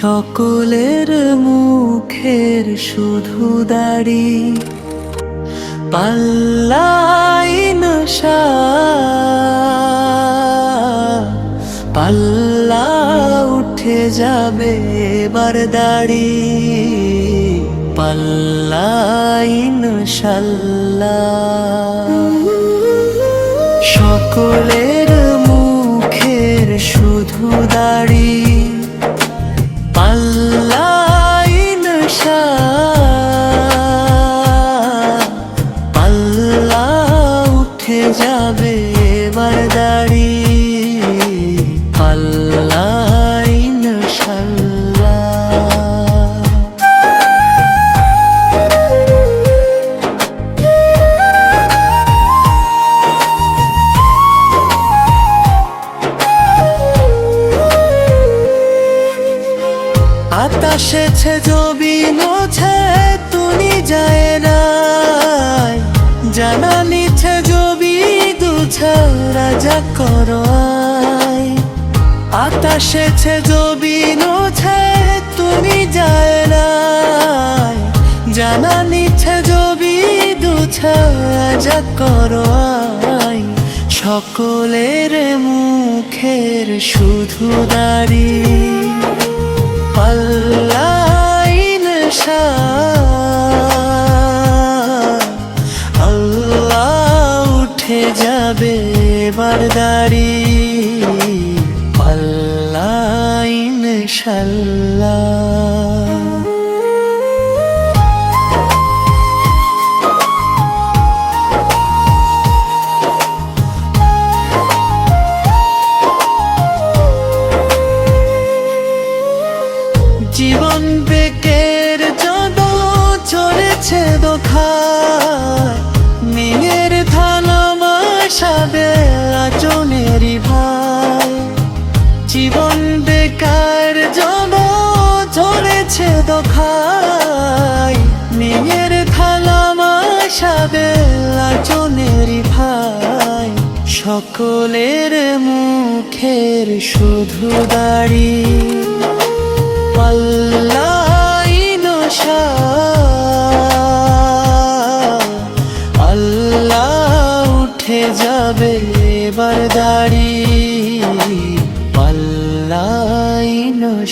সকলের মুখের শুধু দাড়ি। পাল্লাই নশা। পাল্লা উঠে যাবে এবার দাড়ি। পাল্লাই ইনশাল্লাহ সকলের উঠে যাবে এবার দাড়ি শাল্লাহ আতাশেছে জবিন ছে তুনি যায় নিছে জবি দুছা রাজা করয়। আতাশেছে জবিন ছে তুনি যায় নাই। জানা নিছে জবি দুছা রাজা করয়। সকলের মুখের শুধু দাঁড়িয়ে পাল্লাইন আল্লাহ উঠে যাবে এবার দাড়ি পাল্লা শাল্লাহ চলেছে দোখায় মেয়ের ভালোবাসাবে আচনেরই ভাই। সকলের মুখের শুধু দাড়ি। আল্লাহ উঠে যাবে এবার দাড়ি। পাল্লাইন